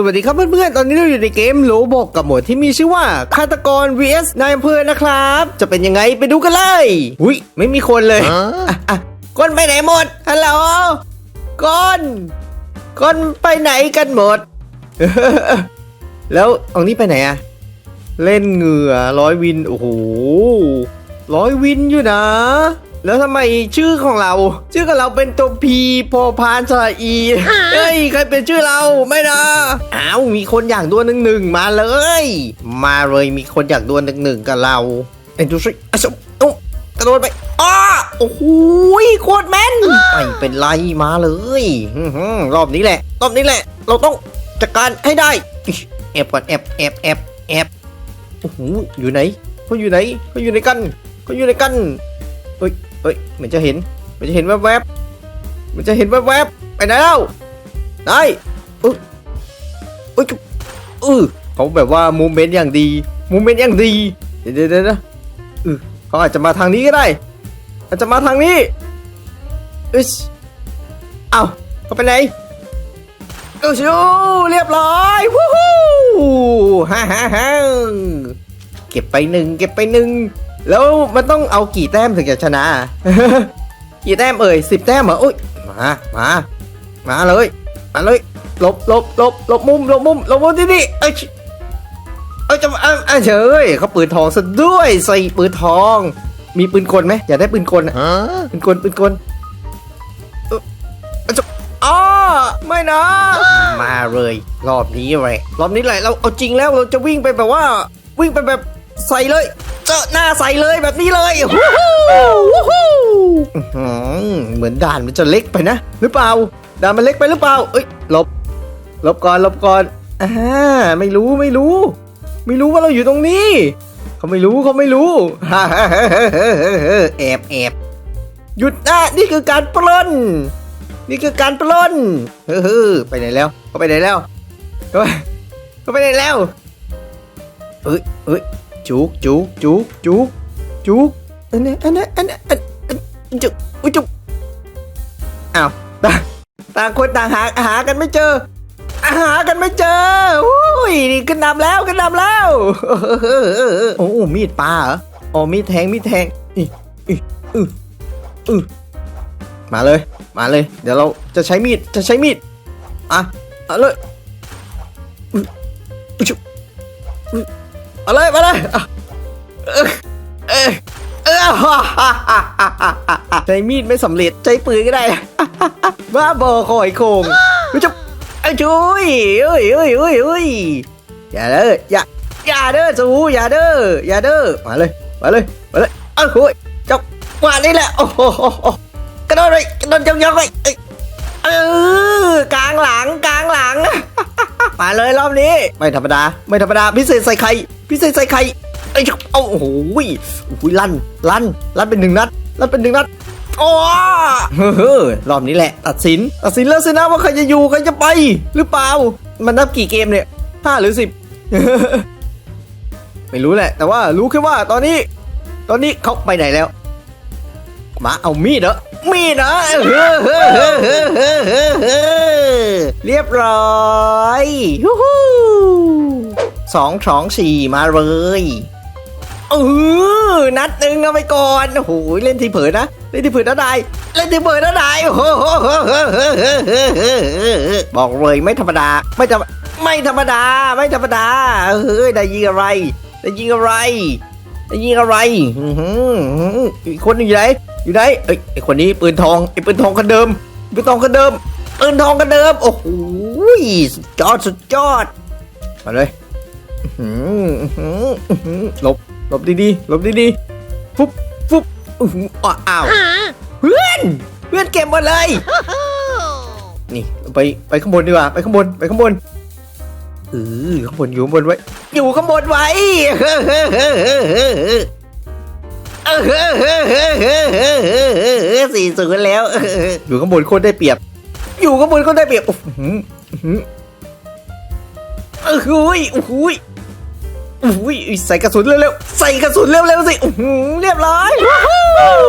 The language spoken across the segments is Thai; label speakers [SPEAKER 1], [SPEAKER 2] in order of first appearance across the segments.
[SPEAKER 1] สวัสดีครับเพื่อนๆ ตอนนี้เราอยู่ในเกมโลบอกกับหมวดที่มีชื่อว่าฆาตกร vs นายอำเภอนะครับ จะเป็นยังไงไปดูกันเลย อุ้ยไม่มีคนเลยอะอะก้นไปไหนหมด ฮัลโหลก้นก้นไปไหนกันหมด แล้วตรงนี้ไปไหนอะเล่นเหงื่อร้อยวิน โอ้โหร้อยวินอยู่นะ แล้วทำไมชื่อของเรา ชื่อของเราเป็นตัวพีพอพานสระอีเฮ้ยใครเป็นชื่อเราไม่นะอ้าวมีคนอยากดวลหนึ่งหนึ่งมาเลย มาเลยมีคนอยากดวลหนึ่งหนึ่งกับเราเอ็นดูสิอะสมอุ๊กระโดดไปอ้าโอ้โหโคตรแม่นไม่เป็นไรมาเลยอื้อหือรอบนี้แหละ รอบนี้แหละ เราต้องจัดการให้ได้อิ๊ยแอบก่อนแอบแอบแอบแอบโอ้โหอยู่ไหนเขาอยู่ไหนเขาอยู่ไหนกันเขาอยู่ไหนกันเฮ้ยเฮ้ยเหมือนจะเห็นเหมือนจะเห็นแวบๆเหมือนจะเห็นแวบๆไปไหนแล้วได้อุ๊ยอุ๊ยเออเขาแบบว่ามูเมนต์อย่างดีมูเมนต์อย่างดีเดี๋ยวเดี๋ยวนะเออเขาอาจจะมาทางนี้ก็ได้ อาจจะมาทางนี้อึชเอ้าเขาไปไหนเอ้าชูเรียบร้อยวู้ฮู้ฮ่าฮ่าฮ่าเก็บไปหนึ่งเก็บไปหนึ่ง แล้วมันต้องเอากี่แต้มถึงจะชนะ กี่แต้มเอ่ยสิบแต้มเหรออุ้ยมา มา มาเลย มาเลยหลบหลบหลบหลบมุมหลบมุมหลบมุมที่นี่เอ้ยเอ้ยจะมาเอ้ยเฉยเขาปืนทองซะด้วยใส่ปืนทอง มีปืนกลไหมอยากได้ปืนกลอะปืนกลปืนกลเอ้ยเอ้ยจะอ้อไม่นะ มาเลย รอบนี้เลยรอบนี้แหละเราเอาจริงแล้วเราจะวิ่งไปแบบว่า วิ่งไปแบบ ใส่เลยเจอหน้าใส่เลยแบบนี้เลยวู้ฮู้วู้ฮู้เหมือนด่านมันจะเล็กไปนะ หรือเปล่าด่านมันเล็กไปหรือเปล่าเอ้ยหลบหลบก่อนหลบก่อนอ่าไม่รู้ไม่รู้ ไม่รู้ว่าเราอยู่ตรงนี้ เขาไม่รู้เขาไม่รู้แอบแอบหยุดนะนี่คือการปล้น นี่คือการปล้นเฮ้อไปไหนแล้วเขาไปไหนแล้วเขาไปเขาไปไหนแล้วเอ้ยเอ้ย จุกจุกจุกจุกจุกอันนี้อันนี้อันนี้อันอันจุกอุ้ยจุกอ้าวต่างต่างคนต่างหาหากันไม่เจอ หากันไม่เจออุ้ยนี่ขึ้นนำแล้วขึ้นนำแล้วโอ้มีดปลาเหรออ๋อมีดแทงมีดแทงอีอีอืออือมาเลย มาเลย เดี๋ยวเราจะใช้มีดจะใช้มีดอะเอาเลยอุ๊ยอุ๊ยจุ๊บอุ๊ ยเอาเลยมาเลยเออเออเออใช้มีดไม่สำเร็จใช้ปืนก็ได้บ้าบอคอยโคงอุ๊ยจุ๊บไอ้จุ้ยเอ้ยเอ้ยเอ้ยเอ้ยอย่าเด้ออย่าอย่าเด้อจูอย่าเด้ออย่าเด้อมาเลยมาเลยมาเลยเอ้ยโอ้ยจับว่านี่แหละโอ้โหกระโดดเลยกระโดดยองๆเลย เออกลางหลังกลางหลัง มาเลยรอบนี้ ไม่ธรรมดา ไม่ธรรมดาพิเศษใส่ไข่พิเศษใส่ไข่ไอ้เอาโอ้โหโอ้โหลั่นลั่นลั่นเป็นหนึ่งนัดลั่นเป็นหนึ่งนัดโอ้เฮ้อรอบนี้แหละ ตัดสิน ตัดสินแล้วสินะว่าใครจะอยู่ใครจะไป หรือเปล่า มันนับกี่เกมเนี่ยห้าหรือสิบไม่รู้แหละ แต่ว่ารู้แค่ว่าตอนนี้ ตอนนี้เขาไปไหนแล้ว มาเอามีดเหรอ มีดเหรอเรียบร้อยสองสองสี่มาเลยเออนัดหนึ่งเอาไปก่อนโอ้โหเล่นที่เผยนะ เล่นที่เผยนะนายเล่นที่เผยนะนายโอ้โหบอกเลยไม่ธรรมดา ไม่ธรรมไม่ธรรมดา ไม่ธรรมดา เฮ้ย ได้ยิงอะไร ได้ยิงอะไร ยิงอะไรอื้อหืออีกคนหนึงอยู่ไหนอยู่ไหนเอ้ยไอคนนี้ปืนทองไอปืนทองคนเดิมปืนทองคนเดิมปืนทองคนเดิมโอ้โหสุดยอดสุดยอดมาเลยอื้อหืออื้อหือหลบหลบดีๆหลบดีๆฟุบฟุบอื้อหืออ้าวอ้าวเพื่อนเพื่อนเก็บหมดเลยนี่ไปไปข้างบนดีกว่าไปข้างบนไปข้างบน เออข้างบนอยู่ข้างบนไว้ อยู่ข้างบนไว้สี่ศูนย์แล้ว อยู่ข้างบนโคตรได้เปรียบ อยู่ข้างบนโคตรได้เปรียบโอ้โหเออหุยโอ้โหยโอ้โหยใส่กระสุนเร็วๆใส่กระสุนเร็วๆสิโอ้โหเรียบร้อยว้าว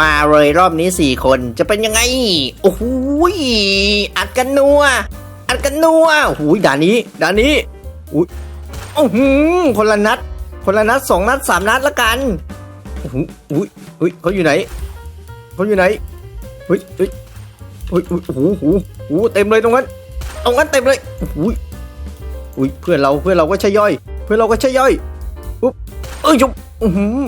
[SPEAKER 1] มาเลยรอบนี้สี่คนจะเป็นยังไง โอ้โหยอัดกันนัว อัดกันนัวโอ้โหด่านนี้ด่านนี้อุ้ยโอ้โหคนละนัด คนละนัดสองนัดสามนัดละกันโอ้โหอุ้ยอุ้ยเขาอยู่ไหนเขาอยู่ไหนเฮ้ยเฮ้ยเฮ้ยโอ้โหโอ้โหโอ้โหเต็มเลยตรงนั้นตรงนั้นเต็มเลยโอ้โหอุ้ยเพื่อนเราเพื่อนเราก็ใช่ย่อย เพื่อนเราก็ใช่ย่อยอุ๊บเอ้ยจุ๊บอือหือ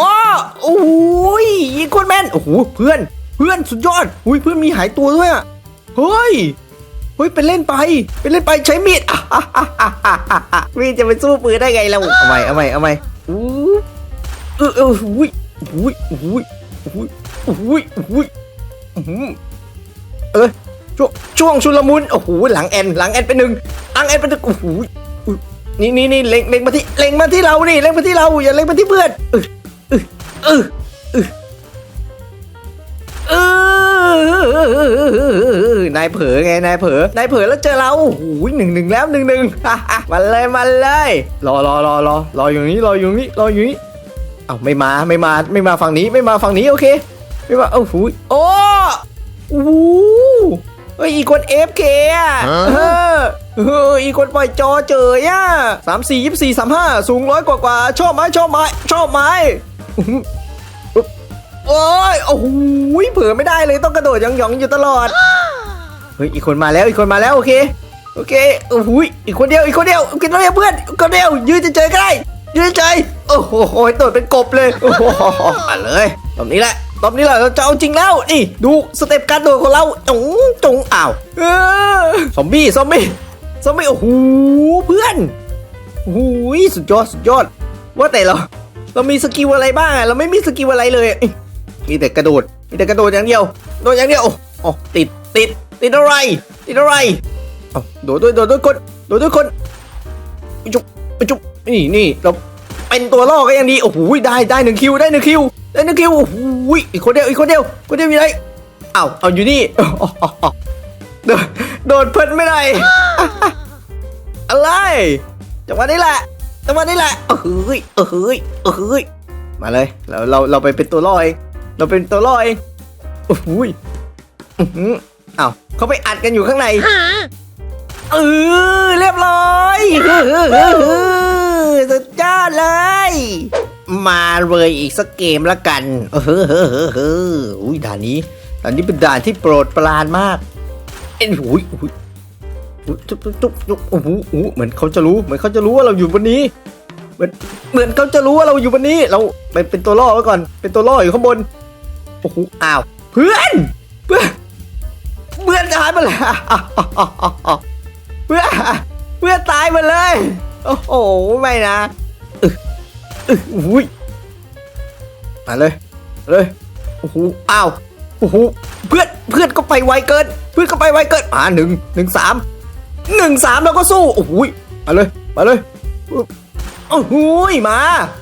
[SPEAKER 1] อ้อโอ้ยยิงโคนแม่นโอ้โหเพื่อนเพื่อนสุดยอดอุ้ยเพื่อนมีหายตัวด้วยอะเฮ้ย ฮ้ยเป็นเล่นไป เป็นเล่นไปใช้มีดมีดจะไปสู้ปืนได้ไงเราเอาใหม่เอาใหม่เอาใหม่อู้เออเอออุ้ยอุ้ยอุ้ยอุ้ยอุ้ยอุ้ยอื้อหือเออช่วงช่วงชุลมุนโอ้โหหลังแอนหลังแอนเป็นหนึ่งหลังแอนเป็นหนึ่งโอ้โหนี่นี่นี่เล็งเล็งมาที่เล็งมาที่เรานี่เล็งมาที่เราอย่าเล็งมาที่เพื่อนเออเออเออ อนายเผลอไงนายเผลอนายเผลอแล้วเจอเราโอ้โหหนึ่งหนึ่งแล้วหนึ่งหนึ่งมาเลยมาเลยรอรอรอรอรออยู่นี้รออยู่นี้รออยู่นี้เอ้าไม่มาไม่มาไม่มาฝั่งนี้ไม่มาฝั่งนี้โอเค ไม่มาโอ้โหโอ้โอ้โหเฮ้ยอีกคนเอฟเคอะเออเอออีกคนปล่อยจอเจอย่ะสามสี่ยี่สี่สามห้าสูงร้อยกว่ากว่าชอบไหมชอบไหมชอบไหม โอ้ยโอ้โหเผื่อไม่ได้เลยต้องกระโดดหยองๆอยู่ตลอดเฮ้ยอีกคนมาแล้วอีกคนมาแล้วโอเคโอเคโอ้โหอีกคนเดียวอีกคนเดียวกินแล้วเพื่อนอีกคนเดียวยืนเฉยๆก็ได้ยืนเฉยๆโอ้โหโดดเป็นกบเลยโอ้โหมาเลยตบนี้แหละตบนี้แหละเราจะเอาจริงแล้วนี่ดูสเต็ปการโดดของเราจงจงอ้าวเออซอมบี้ซอมบี้ซอมบี้โอ้โหเพื่อนโอ้โหสุดยอดสุดยอดว่าแต่เราเรามีสกิลอะไรบ้างอะเราไม่มีสกิลอะไรเลยเอ้ย มีแต่กระโดด มีแต่กระโดดอย่างเดียวโดดอย่างเดียวโอ้ติดติดติดอะไร ติดอะไรเอาโดดด้วยโดดด้วยคนโดดด้วยคนไปจุ๊บไปจุ๊บนี่นี่เราเป็นตัวล่อก็ยังดีโอ้โหได้ได้หนึ่งคิวได้หนึ่งคิวได้หนึ่งคิวโอ้โหอีกคนเดียวอีกคนเดียวคนเดียวอยู่ไหนอ้าวเอาอยู่นี่อ๋ออ๋ออ๋อโดดโดดเพิ่นไม่ได้อะไรจังหวะนี้แหละจังหวะนี้แหละเอ้ยเอ้ยเอ้ยมาเลยเราเราเราไปเป็นตัวล่อเอง เราเป็นตัวล่อเองโอ้โหยอื้อหืออ้าวเขาไปอัดกันอยู่ข้างในเออเรียบร้อยเฮ้อเฮ้อเฮ้อเฮ้อสุดยอดเลย มาเลยอีกสักเกมละกันเออเฮ้อเฮ้อเฮ้อเฮ้ออุ้ยด่านนี้ด่านนี้เป็นด่านที่โปรดปรานมากเอ็นหูยหูยจุ๊บจุ๊บจุ๊บจุ๊บโอ้โหโอ้โหเหมือนเขาจะรู้เหมือนเขาจะรู้ว่าเราอยู่บนนี้ เหมือนเหมือนเขาจะรู้ว่าเราอยู่บนนี้ เราไปเป็นตัวล่อไว้ก่อน เป็นตัวล่ออยู่ข้างบน โอ้โหอ้าว เพื่อน เพื่อนเพื่อนหายไปแล้วเพื่อนเพื่อนตายมดเลย โอ้โหไม่นะอึอึอุ้ยมาเลยเลยโอ้โหอ้าวโอ้โหเพื่อนเพื่อนก็ไปไวเกิน เพื่อนก็ไปไวเกินอ่าหนึ่งหนึ่งสามหนึ่งสามแล้วก็สู้โอ้โหยมาเลยมาเลยโอ้โหยมา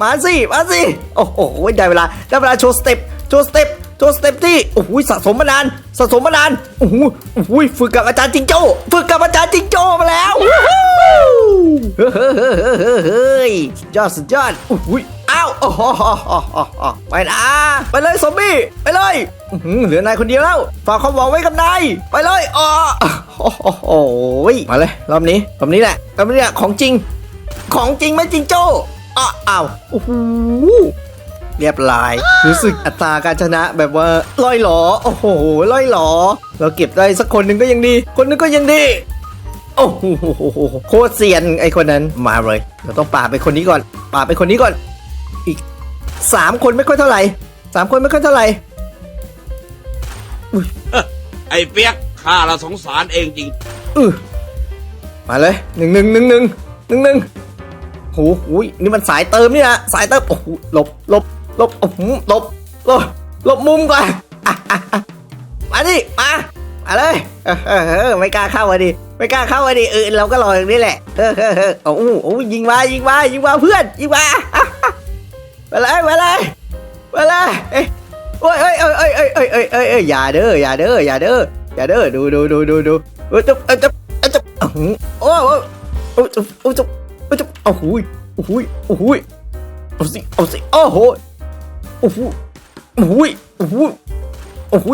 [SPEAKER 1] มาสิ มาสิ โอ้โห ได้เวลา ได้เวลาโชว์สเต็ป โชว์สเต็ป โชว์สเต็ปที่โอ้โหสะสมมานานสะสมมานานโอ้โหโอ้โหฝึกกับอาจารย์จิงโจ้ฝึกกับอาจารย์จิงโจ้มาแล้วเฮ้ยยอดสุดยอดโอ้โหยอ้าวโอ้โหไปนะไปเลยซอมบี้ไปเลยเหลือนายคนเดียวแล้วฝากความหวังไว้กับนายไปเลยอ๋อโอ้โหมาเลยรอบนี้รอบนี้แหละรอบนี้แหละของจริง ของจริงไหมจิงโจ้อ้าวอ้าวโอ้โห เรียบร้อย รู้สึกอัตราการชนะแบบว่าลอยหลอ โอ้โหลอยหลอ เราเก็บได้สักคนหนึ่งก็ยังดี คนหนึงก็ยังดี โอ้โหโคตรเซียนไอคนนั้นมาเลย เราต้องป่าบไปคนนี้ก่อน ป่าบไปคนนี้ก่อน อีกสามคนไม่ค่อยเท่าไหร่สามคนไม่ค่อยเท่าไหร่
[SPEAKER 2] ไอ้เปียกข้าเราสงสารเองจริง
[SPEAKER 1] อือมาเลยหนึ่งหนึ่งหนึ่งหนึ่งหนึ่งหนึ่งโอ้โหนี่มันสายเติมนี่นะสายเติมโอ้โหหลบหลบ หลบโอ้โหหลบหลบหลบมุมก่อนอะอะอะมาดิมามาเลยเออเออเออไม่กล้าเข้ามาดิไม่กล้าเข้ามาดิเออเราก็รออย่างนี้แหละเออเออเออโอ้โหโอ้โหยิงมายิงมายิงมาเพื่อนยิงมาอะอะไปเลยไปเลยไปเลยเอ้ยโอ้ยเอ้ยเอ้ยเอ้ยเอ้ยเอ้ยเอ้ยเอ้ยเอ้ยอย่าเด้ออย่าเด้ออย่าเด้ออย่าเด้อดูดูดูดูดูเออจะเออจะอะจะโอ้โหโอ้โหโอ้โหโอ้โหโอ้โหโอ้โหโอ้โหโอ้โหเอาสิเอาสิโอ้โห อ้โหโอ้โหโอ้โหโอ้โห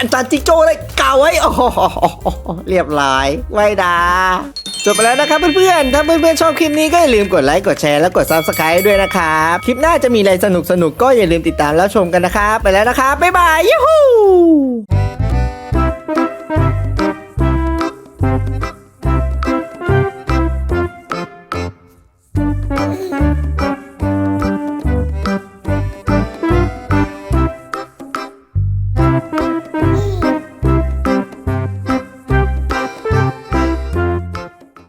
[SPEAKER 1] อาจารย์จิโจ้เลยกล่าวไว้โอ้โหเรียบร้อยไว้ดาจบไปแล้วนะครับเพื่อนๆ ถ้าเพื่อนๆ ชอบคลิปนี้ก็อย่าลืมกดไลค์ กดแชร์ และกด Subscribe ด้วยนะครับ คลิปหน้าจะมีอะไรสนุกๆ ก็อย่าลืมติดตามแล้วชมกันนะครับ ไปแล้วนะครับ บ๊ายบาย ยูฮู